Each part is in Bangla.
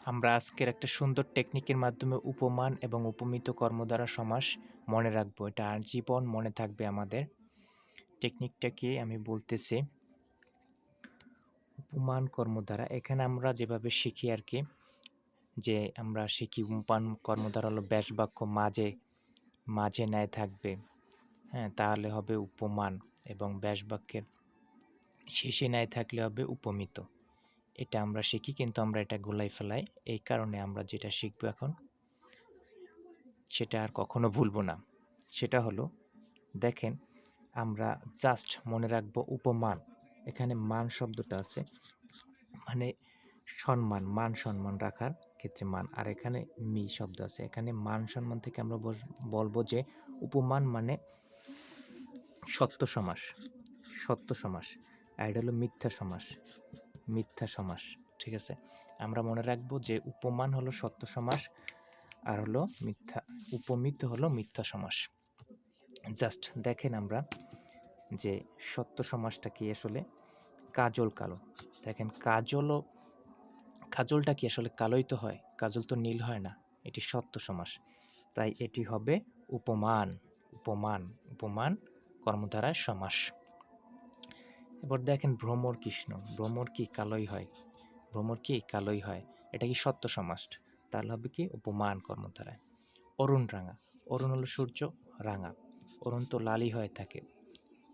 আমরা আজকের একটা সুন্দর টেকনিকের মাধ্যমে উপমান এবং উপমিত কর্মদ্বারা সমাস মনে রাখব। এটা আজীবন মনে থাকবে আমাদের। টেকনিকটাকে আমি বলতেছি উপমান কর্মদ্বারা এখানে আমরা যেভাবে শিখি আর কি যে আমরা শিখি উপমান কর্মদ্বারা হলো ব্যাস বাক্য মাঝে মাঝে ন্যায় থাকবে। হ্যাঁ তাহলে হবে উপমান এবং ব্যাস বাক্যের শেষে ন্যায় থাকলে হবে উপমিত। এটা আমরা শিখি, কিন্তু আমরা এটা গোলাই ফেলাই। এই কারণে আমরা যেটা শিখব এখন, সেটা আর কখনো ভুলবো না। সেটা হলো, দেখেন, আমরা জাস্ট মনে রাখব উপমান। এখানে মান শব্দটা আছে মানে সম্মান, মান সম্মান রাখার ক্ষেত্রে মান। আর এখানে মি শব্দ আছে। এখানে মান সম্মান থেকে আমরা বলব যে উপমান মানে সত্য সমাস সত্য সমাস। আর এটা হলো মিথ্যা সমাস। মিথ্যা সমাস, ঠিক আছে? আমরা মনে রাখব যে উপমান হলো সত্য সমাস আর হলো মিথ্যা, উপমিত হলো মিথ্যা সমাস। জাস্ট দেখেন আমরা যে সত্য সমাসটা কি আসলে? কাজল কালো। দেখেন কাজলও, কাজলটা কি আসলে কালোই তো হয়? কাজল তো নীল হয় না। এটি সত্য সমাস। তাই এটি হবে উপমান উপমান উপমান কর্মধারায় সমাস। এবার দেখেন ভ্রমর কৃষ্ণ, ভ্রমর কি কালোই হয়? ভ্রমর কি কালোই হয়? এটা কি সত্য সমাস তাহলে হবে কি উপমান কর্মধারায়। অরুণ রাঙা, অরুণ হলো সূর্য, রাঙা। অরুণ তো লালই হয়ে থাকে।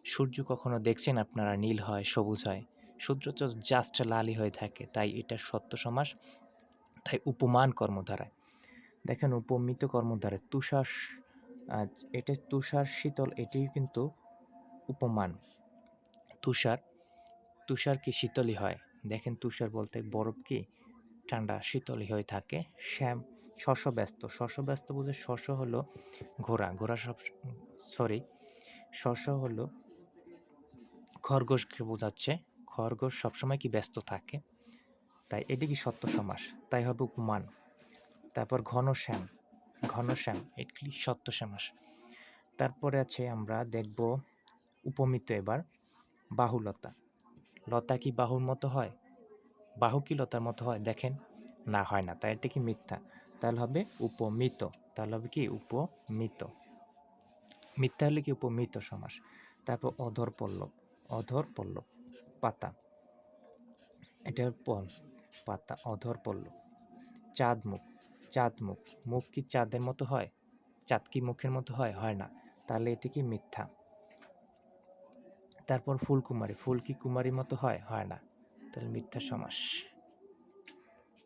সূর্য কখনো দেখছেন আপনারা নীল হয়, সবুজ হয়? সূর্য তো জাস্ট লালই হয়ে থাকে, তাই এটা সত্য সমাস তাই উপমান কর্মধারায়। দেখেন উপমিত কর্মধারায়, তুষার এটা তুষার শীতল এটিও কিন্তু উপমান। তুষার তুষার কি শীতলই হয়? দেখেন তুষার বলতে বরফ কি? ঠান্ডা, শীতলই হয়ে থাকে। শ্যাম শস্য ব্যস্ত। শস্য ব্যস্ত বুঝে শস্য হলো ঘোড়া। ঘোড়া সব, সরি শস্য হলো খরগোশকে বোঝাচ্ছে। খরগোশ সবসময় কি ব্যস্ত থাকে? তাই এটি কি সত্য সমাস? তাই হবে উপমান। তারপর ঘনশ্যাম ঘনশ্যাম এটি সত্য সমাস? তারপরে আছে আমরা দেখব উপমিত এবার। বাহুলতা লতা। কি বাহুর মতো হয়? বাহু কি লতার মতো হয়? দেখেন, না, হয় না, তাই এটা কি মিথ্যা? তাহলে হবে উপমিত। তাহলে হবে কি উপমিত। মিথ্যা হলে কি উপমিত সমাস? তারপর অধর পল্লব। অধর পল্লব। পাতা। এটার পল, পাতা, অধর পল্লব। চাঁদ মুখ। চাঁদ মুখ। মুখ কি চাঁদের মতো হয়? চাঁদ কি মুখের মতো হয়? হয় না। তাহলে এটি কি মিথ্যা? তারপর ফুলকুমারী। ফুল কি কুমারীর মতো হয় হয় না। তাহলে মিথ্যা সমাস।